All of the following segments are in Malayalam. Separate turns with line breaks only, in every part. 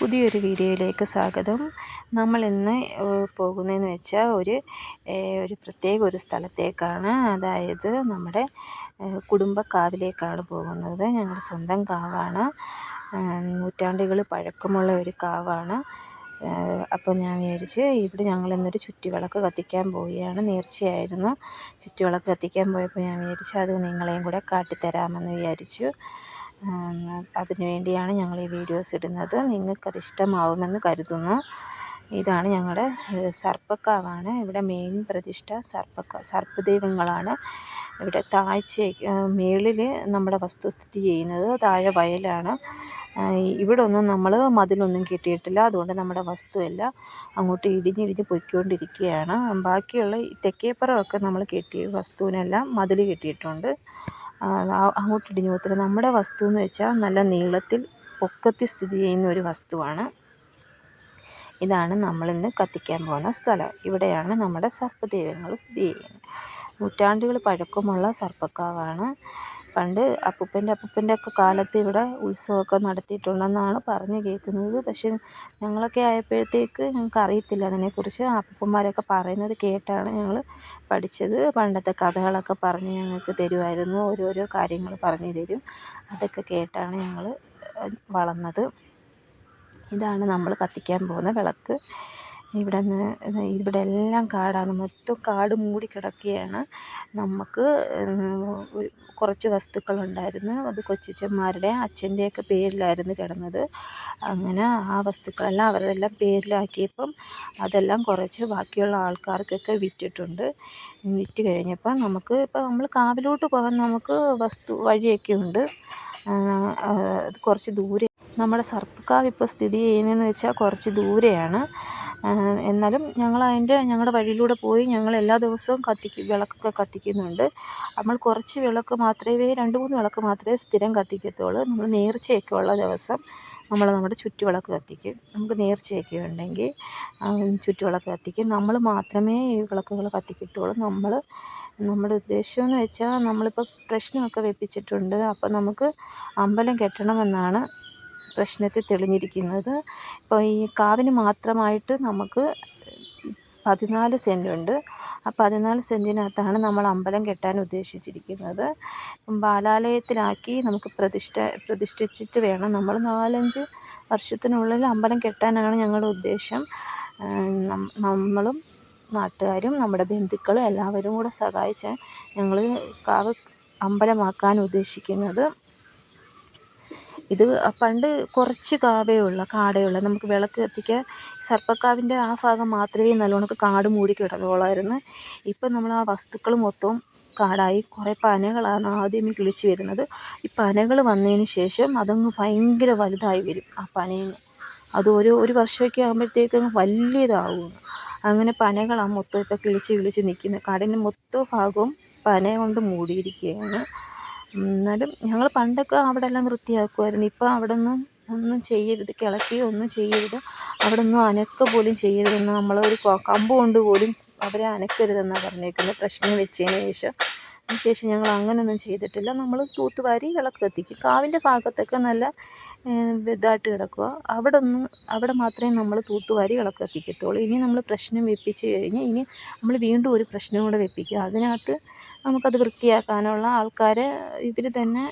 പുതിയൊരു വീഡിയോയിലേക്ക് സ്വാഗതം. നമ്മൾ ഇന്ന് പോകുന്നതെന്ന് വെച്ചാൽ ഒരു ഒരു പ്രത്യേക ഒരു സ്ഥലത്തേക്കാണ്. അതായത് നമ്മുടെ കുടുംബക്കാവിലേക്കാണ് പോകുന്നത്. ഞങ്ങളുടെ സ്വന്തം കാവാണ്. നൂറ്റാണ്ടുകൾ പഴക്കമുള്ള ഒരു കാവാണ്. അപ്പോൾ ഞാൻ വിചാരിച്ച് ഇവിടെ ഞങ്ങൾ ഇന്നൊരു ചുറ്റുവിളക്ക് കത്തിക്കാൻ പോവുകയാണ്. നേർച്ചയായിരുന്നു. ചുറ്റുവിളക്ക് കത്തിക്കാൻ പോയപ്പോൾ ഞാൻ വിചാരിച്ചു അത് നിങ്ങളെയും കൂടെ കാട്ടിത്തരാമെന്ന് വിചാരിച്ചു. അതിനു വേണ്ടിയാണ് ഞങ്ങൾ ഈ വീഡിയോസ് ഇടുന്നത്. നിങ്ങൾക്കത് ഇഷ്ടമാവുമെന്ന് കരുതുന്നു. ഇതാണ് ഞങ്ങളുടെ സർപ്പക്കാവാണ്. ഇവിടെ മെയിൻ പ്രതിഷ്ഠ സർപ്പക്കാവ് സർപ്പ ദൈവങ്ങളാണ് ഇവിടെ താഴ്ച മേളിൽ നമ്മുടെ വസ്തു സ്ഥിതി ചെയ്യുന്നത്. താഴെ വയലാണ്. ഇവിടെ ഒന്നും നമ്മൾ മതിലൊന്നും കിട്ടിയിട്ടില്ല. അതുകൊണ്ട് നമ്മുടെ വസ്തുവെല്ലാം അങ്ങോട്ട് ഇടിഞ്ഞിടിഞ്ഞ് പൊയ്ക്കൊണ്ടിരിക്കുകയാണ്. ബാക്കിയുള്ള തെക്കേപ്പുറമൊക്കെ നമ്മൾ കെട്ടിയ വസ്തുവിനെല്ലാം മതിൽ കെട്ടിയിട്ടുണ്ട്. അങ്ങോട്ട് ഇടിഞ്ഞു പോകത്തില്ല. നമ്മുടെ വസ്തു എന്ന് വെച്ചാൽ നല്ല നീളത്തിൽ പൊക്കത്തിൽ സ്ഥിതി ചെയ്യുന്ന ഒരു വസ്തുവാണ്. ഇതാണ് നമ്മളിന്ന് കത്തിക്കാൻ പോകുന്ന സ്ഥലം. ഇവിടെയാണ് നമ്മുടെ സർപ്പദൈവങ്ങൾ സ്ഥിതി ചെയ്യുന്നത്. നൂറ്റാണ്ടുകൾ പഴക്കമുള്ള സർപ്പക്കാവാണ് പണ്ട് അപ്പൂപ്പന്റെ അപ്പൂപ്പന്റെ ഒക്കെ കാലത്ത് ഇവിടെ ഉത്സവമൊക്കെ നടത്തിയിട്ടുണ്ടെന്നാണ് പറഞ്ഞു കേൾക്കുന്നത്. പക്ഷേ ഞങ്ങളൊക്കെ ആയപ്പോഴത്തേക്ക് ഞങ്ങൾക്ക് അറിയത്തില്ല അതിനെക്കുറിച്ച്. അപ്പൂപ്പന്മാരൊക്കെ പറയുന്നത് കേട്ടാണ് ഞങ്ങൾ പഠിച്ചത്. പണ്ടത്തെ കഥകളൊക്കെ പറഞ്ഞ് ഞങ്ങൾക്ക് തരുമായിരുന്നു. ഓരോരോ കാര്യങ്ങൾ പറഞ്ഞു തരും. അതൊക്കെ കേട്ടാണ് ഞങ്ങൾ വളർന്നത്. ഇതാണ് നമ്മൾ കത്തിക്കാൻ പോകുന്ന വിളക്ക്. ഇവിടെ നിന്ന് ഇവിടെ എല്ലാം കാടാണ്. മൊത്തം കാട് മൂടിക്കിടക്കുകയാണ്. നമുക്ക് കുറച്ച് വസ്തുക്കളുണ്ടായിരുന്നു. അത് കൊച്ചിച്ചന്മാരുടെ അച്ഛന്റെയൊക്കെ പേരിലായിരുന്നു കിടന്നത്. അങ്ങനെ ആ വസ്തുക്കളെല്ലാം അവരുടെ പേരിലാക്കിയപ്പം അതെല്ലാം കുറച്ച് ബാക്കിയുള്ള ആൾക്കാർക്കൊക്കെ വിറ്റിട്ടുണ്ട്. വിറ്റ് കഴിഞ്ഞപ്പം നമുക്ക് ഇപ്പം നമ്മൾ കാവിലോട്ട് പോകാൻ നമുക്ക് വസ്തു വഴിയൊക്കെ ഉണ്ട്. കുറച്ച് ദൂരെ. നമ്മുടെ സർപ്പക്കാവ് ഇപ്പോൾ സ്ഥിതി ചെയ്യുന്നതെന്ന് വെച്ചാൽ കുറച്ച് ദൂരെയാണ്. എന്നാലും ഞങ്ങൾ അതിന്റെ ഞങ്ങളുടെ വഴിയിലൂടെ പോയി ഞങ്ങൾ എല്ലാ ദിവസവും കത്തിക്കും വിളക്കൊക്കെ കത്തിക്കുന്നുണ്ട്. നമ്മൾ കുറച്ച് വിളക്ക് മാത്രമേ രണ്ട് മൂന്ന് വിളക്ക് മാത്രമേ സ്ഥിരം കത്തിക്കത്തുള്ളൂ. നമ്മൾ നേർച്ചയൊക്കെ ഉള്ള ദിവസം നമ്മൾ നമ്മുടെ ചുറ്റുവിളക്ക് കത്തിക്കും. നമുക്ക് നേർച്ചയൊക്കെ ഉണ്ടെങ്കിൽ ചുറ്റുവിളക്ക് കത്തിക്കും. നമ്മൾ മാത്രമേ ഈ വിളക്കുകൾ കത്തിക്കത്തുള്ളൂ. നമ്മൾ നമ്മുടെ ഉദ്ദേശം എന്ന് വെച്ചാൽ നമ്മളിപ്പോൾ പ്രശ്നമൊക്കെ വെപ്പിച്ചിട്ടുണ്ട്. അപ്പോൾ നമുക്ക് അമ്പലം കെട്ടണമെന്നാണ് പ്രശ്നത്തിൽ തെളിഞ്ഞിരിക്കുന്നത്. ഇപ്പോൾ ഈ കാവിന് മാത്രമായിട്ട് നമുക്ക് പതിനാല് സെന്റുണ്ട് ആ പതിനാല് സെന്റിനകത്താണ് നമ്മൾ അമ്പലം കെട്ടാൻ ഉദ്ദേശിച്ചിരിക്കുന്നത്. ബാലാലയത്തിലാക്കി നമുക്ക് പ്രതിഷ്ഠ പ്രതിഷ്ഠിച്ചിട്ട് വേണം നമ്മൾ നാലഞ്ച് വർഷത്തിനുള്ളിൽ അമ്പലം കെട്ടാനാണ് ഞങ്ങളുടെ ഉദ്ദേശം. നമ്മളും നാട്ടുകാരും നമ്മുടെ ബന്ധുക്കളും എല്ലാവരും കൂടെ സഹായിച്ച് ഞങ്ങൾ കാവ് അമ്പലമാക്കാൻ ഉദ്ദേശിക്കുന്നത്. ഇത് പണ്ട് കുറച്ച് കാവേ ഉള്ള കാടേ ഉള്ള. നമുക്ക് വിളക്ക് കത്തിക്കാൻ സർപ്പക്കാവിന്റെ ആ ഭാഗം മാത്രമേ നല്ലോണം കാട് മൂടി കിടന്നോളായിരുന്നു. ഇപ്പം നമ്മൾ ആ വസ്തുക്കൾ മൊത്തവും കാടായി. കുറേ പനകളാണ് ആദ്യമേ കിളിച്ച് വരുന്നത്. ഈ പനകൾ വന്നതിന് ശേഷം അതങ്ങ് ഭയങ്കര വലുതായി വരും ആ പനയിൽ അത് ഒരു ഒരു വർഷമൊക്കെ ആകുമ്പോഴത്തേക്കും വലിയതാവും. അങ്ങനെ പനകളാണ് മൊത്തം ഇപ്പോൾ കിളിച്ച് കിളിച്ച് നിൽക്കുന്നത്. കാടിന്റെ മൊത്തം ഭാഗവും പന കൊണ്ട് മൂടിയിരിക്കുകയാണ്. എന്നാലും ഞങ്ങൾ പണ്ടൊക്കെ അവിടെ എല്ലാം വൃത്തിയാക്കുമായിരുന്നു. ഇപ്പം അവിടെ ഒന്നും ചെയ്യരുത്. കിളക്കുകയോ ഒന്നും ചെയ്യരുത്. അവിടെ ഒന്നും അനക്ക പോലും ചെയ്യരുതെന്ന് ഒരു കമ്പ് കൊണ്ട് പോലും അവരെ അനക്കരുതെന്നാണ് പറഞ്ഞേക്കുന്നത്. പ്രശ്നം വെച്ചതിന് ശേഷം. അതിന് ശേഷം ഞങ്ങൾ അങ്ങനെയൊന്നും ചെയ്തിട്ടില്ല. നമ്മൾ തൂത്തുവാരി വിളക്ക് കത്തിക്കും. കാവിന്റെ ഭാഗത്തൊക്കെ നല്ല ഇതായിട്ട് കിടക്കുക. അവിടെ ഒന്നും അവിടെ മാത്രമേ നമ്മൾ തൂത്തുവാരി വിളക്ക് കത്തിക്കത്തുള്ളൂ. ഇനി നമ്മൾ പ്രശ്നം വെപ്പിച്ച് കഴിഞ്ഞ് ഇനി നമ്മൾ വീണ്ടും ഒരു പ്രശ്നം കൂടെ വെപ്പിക്കുക. അതിനകത്ത് നമുക്കത് വൃത്തിയാക്കാനുള്ള ആൾക്കാരെ ഇവർ തന്നെ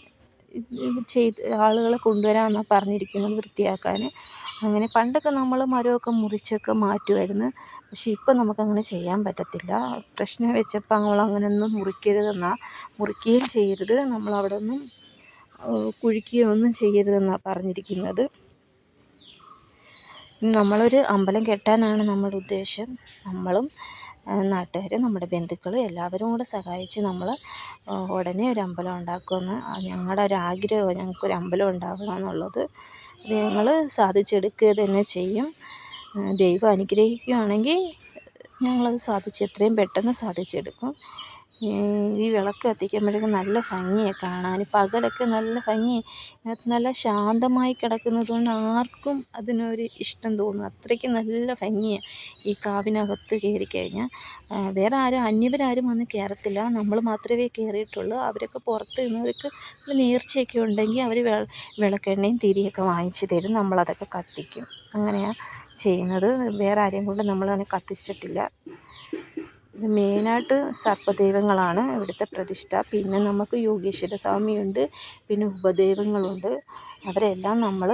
ചെയ്ത് ആളുകളെ കൊണ്ടുവരാമെന്നാണ് പറഞ്ഞിരിക്കുന്നത് വൃത്തിയാക്കാൻ. അങ്ങനെ പണ്ടൊക്കെ നമ്മൾ മരമൊക്കെ മുറിച്ചൊക്കെ മാറ്റുമായിരുന്നു പക്ഷേ ഇപ്പം നമുക്കങ്ങനെ ചെയ്യാൻ പറ്റത്തില്ല. പ്രശ്നം വെച്ചപ്പോൾ നമ്മൾ അങ്ങനെയൊന്നും മുറിക്കരുതെന്നാണ് മുറിക്കുകയും ചെയ്യരുത്. നമ്മളവിടെ ഒന്നും ചെയ്യരുതെന്നാണ് പറഞ്ഞിരിക്കുന്നത്. നമ്മളൊരു അമ്പലം കെട്ടാനാണ് നമ്മുടെ ഉദ്ദേശം. നമ്മളും നാട്ടുകാരും നമ്മുടെ ബന്ധുക്കളും എല്ലാവരും കൂടെ സഹായിച്ച് നമ്മൾ ഉടനെ ഒരു അമ്പലം ഉണ്ടാക്കുമെന്ന് ഞങ്ങളുടെ ഒരു ആഗ്രഹമാണ് ഞങ്ങൾക്കൊരു അമ്പലം ഉണ്ടാകണമെന്നുള്ളത് എന്നുള്ളത് ഞങ്ങൾ സാധിച്ചെടുക്കുക തന്നെ ചെയ്യും. ദൈവം അനുഗ്രഹിക്കുകയാണെങ്കിൽ ഞങ്ങളത് സാധിച്ച് എത്രയും പെട്ടെന്ന് സാധിച്ചെടുക്കും. ഈ വിളക്ക് കത്തിക്കുമ്പോഴേക്കും നല്ല ഭംഗിയാണ് കാണാൻ. പകലൊക്കെ നല്ല ഭംഗി. ഇതിനകത്ത് നല്ല ശാന്തമായി കിടക്കുന്നത് കൊണ്ട് ആർക്കും അതിനൊരു ഇഷ്ടം തോന്നും. അത്രയ്ക്ക് നല്ല ഭംഗിയാണ് ഈ കാവിനകത്ത് കയറി കഴിഞ്ഞാൽ. വേറെ ആരും അന്യവരാരും വന്ന് കയറത്തില്ല. നമ്മൾ മാത്രമേ കയറിയിട്ടുള്ളൂ. അവരൊക്കെ പുറത്ത് നിന്നവർക്ക് നേർച്ചയൊക്കെ ഉണ്ടെങ്കിൽ അവർ വിളക്കെണ്ണയും തിരിയൊക്കെ വാങ്ങിച്ച് തരും. നമ്മളതൊക്കെ കത്തിക്കും. അങ്ങനെയാണ് ചെയ്യുന്നത്. വേറെ ആരെയും കൊണ്ട് നമ്മളതിനെ കത്തിച്ചിട്ടില്ല. ഇത് മെയിനായിട്ട് സർപ്പദൈവങ്ങളാണ് ഇവിടുത്തെ പ്രതിഷ്ഠ. പിന്നെ നമുക്ക് യോഗീശ്വര സ്വാമിയുണ്ട് പിന്നെ ഉപദൈവങ്ങളുണ്ട്. അവരെല്ലാം നമ്മൾ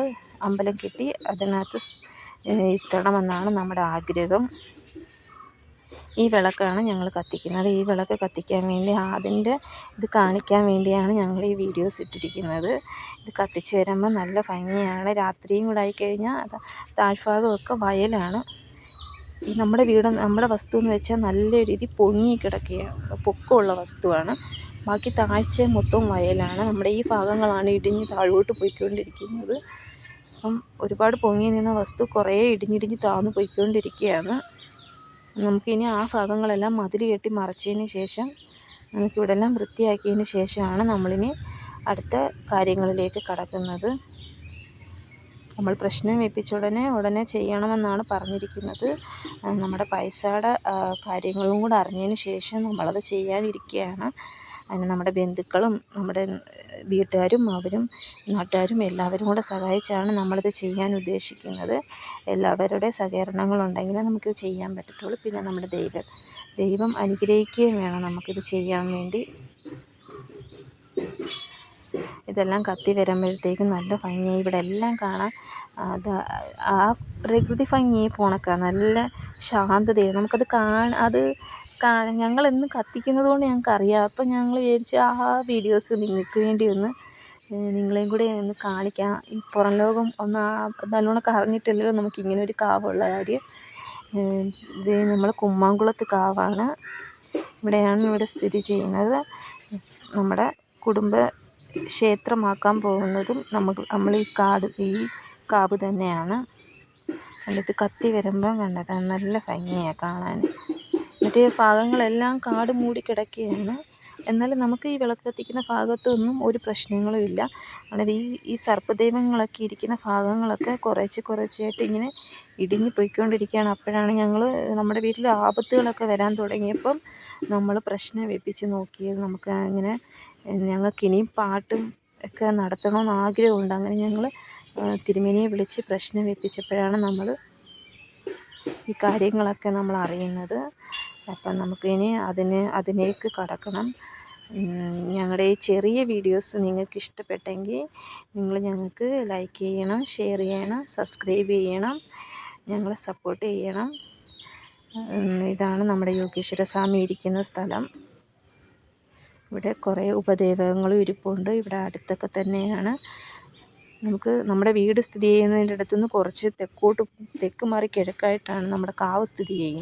അമ്പലം കെട്ടി അതിനകത്ത് ഇരുത്തണമെന്നാണ് നമ്മുടെ ആഗ്രഹം. ഈ വിളക്കാണ് ഞങ്ങൾ കത്തിക്കുന്നത്. ഈ വിളക്ക് കത്തിക്കാൻ വേണ്ടി അതിന്റെ ഇത് കാണിക്കാൻ വേണ്ടിയാണ് ഞങ്ങൾ ഈ വീഡിയോസ് ഇട്ടിരിക്കുന്നത്. ഇത് കത്തിച്ച് വരുമ്പോൾ നല്ല ഭംഗിയാണ്. രാത്രിയും കൂടെ ആയിക്കഴിഞ്ഞാൽ താഴ്ഭാഗമൊക്കെ വയലാണ്. ഈ നമ്മുടെ വീട് നമ്മുടെ വസ്തു എന്ന് വെച്ചാൽ നല്ല രീതി പൊങ്ങി കിടക്കുകയാണ് പൊക്കമുള്ള വസ്തുവാണ്. ബാക്കി താഴ്ച മൊത്തം വയലാണ്. നമ്മുടെ ഈ ഭാഗങ്ങളാണ് ഇടിഞ്ഞ് താഴോട്ട് പോയിക്കൊണ്ടിരിക്കുന്നത്. അപ്പം ഒരുപാട് പൊങ്ങി നിന്ന വസ്തു കുറേ ഇടിഞ്ഞിടിഞ്ഞ് താഴ്ന്നു പോയിക്കൊണ്ടിരിക്കുകയാണ് നമുക്കിനി ആ ഭാഗങ്ങളെല്ലാം മതിൽ കെട്ടി മറച്ചതിന് ശേഷം നമുക്കിവിടെല്ലാം വൃത്തിയാക്കിയതിന് ശേഷമാണ് നമ്മളിനി അടുത്ത കാര്യങ്ങളിലേക്ക് കടക്കുന്നത്. നമ്മൾ പ്രശ്നം വെപ്പിച്ച ഉടനെ ഉടനെ ചെയ്യണമെന്നാണ് പറഞ്ഞിരിക്കുന്നത്. നമ്മുടെ പൈസയുടെ കാര്യങ്ങളും കൂടെ അറിഞ്ഞതിന് ശേഷം നമ്മളത് ചെയ്യാനിരിക്കുകയാണ്. അതിന് നമ്മുടെ ബന്ധുക്കളും നമ്മുടെ വീട്ടുകാരും അവരും നാട്ടുകാരും എല്ലാവരും കൂടെ സഹായിച്ചാണ് നമ്മളിത് ചെയ്യാൻ ഉദ്ദേശിക്കുന്നത്. എല്ലാവരുടെ സഹകരണങ്ങളുണ്ടെങ്കിലേ നമുക്കിത് ചെയ്യാൻ പറ്റത്തുള്ളൂ. പിന്നെ നമ്മുടെ ദൈവം ദൈവം അനുഗ്രഹിക്കുകയും വേണം നമുക്കിത് ചെയ്യാൻ വേണ്ടി. ഇതെല്ലാം കത്തി വരുമ്പോഴത്തേക്കും നല്ല ഭംഗിയായി ഇവിടെ എല്ലാം കാണാൻ അത് ആ പ്രകൃതി ഭംഗി പോണക്കാണ് നല്ല ശാന്തതയാണ്. നമുക്കത് കാണാൻ അത് ഞങ്ങളെന്നും കത്തിക്കുന്നത് കൊണ്ട് ഞങ്ങൾക്കറിയാം. അപ്പം ഞങ്ങൾ വിചാരിച്ച് ആ വീഡിയോസ് നിങ്ങൾക്ക് വേണ്ടി ഒന്ന് നിങ്ങളെയും കൂടി ഒന്ന് കാണിക്കാം. ഈ പുറം ലോകം ഒന്ന് നല്ലോണം കറങ്ങിയിട്ടില്ലല്ലോ നമുക്ക് ഇങ്ങനെ ഒരു കാവുള്ള കാര്യം. ഇത് നമ്മൾ കുമ്മാങ്കുളത്ത് കാവാണ്. ഇവിടെയാണ് ഇവിടെ സ്ഥിതി ചെയ്യുന്നത്. നമ്മുടെ കുടുംബ ക്ഷേത്രമാക്കാൻ പോകുന്നതും നമുക്ക് നമ്മൾ ഈ കാട് ഈ കാവ് തന്നെയാണ്. എന്നിട്ട് കത്തി വരുമ്പം കണ്ടതാണ് നല്ല ഭംഗിയാണ് കാണാൻ. മറ്റേ ഭാഗങ്ങളെല്ലാം കാട് മൂടി കിടക്കുകയാണ്. എന്നാലും നമുക്ക് ഈ വിളക്ക് കത്തിക്കുന്ന ഭാഗത്തൊന്നും ഒരു പ്രശ്നങ്ങളും ഇല്ല. അതായത് ഈ ഈ സർപ്പദൈവങ്ങളൊക്കെ ഇരിക്കുന്ന ഭാഗങ്ങളൊക്കെ കുറേശ്ശെ കുറേശ്ശെയായിട്ട് ഇങ്ങനെ ഇടിഞ്ഞു പോയിക്കൊണ്ടിരിക്കുകയാണ്. അപ്പോഴാണ് ഞങ്ങൾ നമ്മുടെ വീട്ടിൽ ആപത്തുകളൊക്കെ വരാൻ തുടങ്ങിയപ്പം നമ്മൾ പ്രശ്നം വെപ്പിച്ച് നോക്കിയത് നമുക്ക് അങ്ങനെ ഞങ്ങൾക്ക് ഇനിയും പാട്ടും ഒക്കെ നടത്തണമെന്ന് ആഗ്രഹമുണ്ട്. അങ്ങനെ ഞങ്ങൾ തിരുമേനിയെ വിളിച്ച് പ്രശ്നം വെപ്പിച്ചപ്പോഴാണ് നമ്മൾ ഈ കാര്യങ്ങളൊക്കെ നമ്മൾ അറിയുന്നത്. അപ്പം നമുക്കിനി അതിന് അതിലേക്ക് കടക്കണം. ഞങ്ങളുടെ ഈ ചെറിയ വീഡിയോസ് നിങ്ങൾക്ക് ഇഷ്ടപ്പെട്ടെങ്കിൽ നിങ്ങൾ ഞങ്ങൾക്ക് ലൈക്ക് ചെയ്യണം ഷെയർ ചെയ്യണം സബ്സ്ക്രൈബ് ചെയ്യണം ഞങ്ങളെ സപ്പോർട്ട് ചെയ്യണം. ഇതാണ് നമ്മുടെ യോഗീശ്വര സ്വാമി ഇരിക്കുന്ന സ്ഥലം. ഇവിടെ കുറേ ഉപദേവങ്ങളും ഇരിപ്പുണ്ട്. ഇവിടെ അടുത്തൊക്കെ തന്നെയാണ്. നമുക്ക് നമ്മുടെ വീട് സ്ഥിതി ചെയ്യുന്നതിന്റെ അടുത്തുനിന്ന് കുറച്ച് തെക്കോട്ട് തെക്ക് മാറി കിഴക്കായിട്ടാണ് നമ്മുടെ കാവ് സ്ഥിതി ചെയ്യുന്നത്.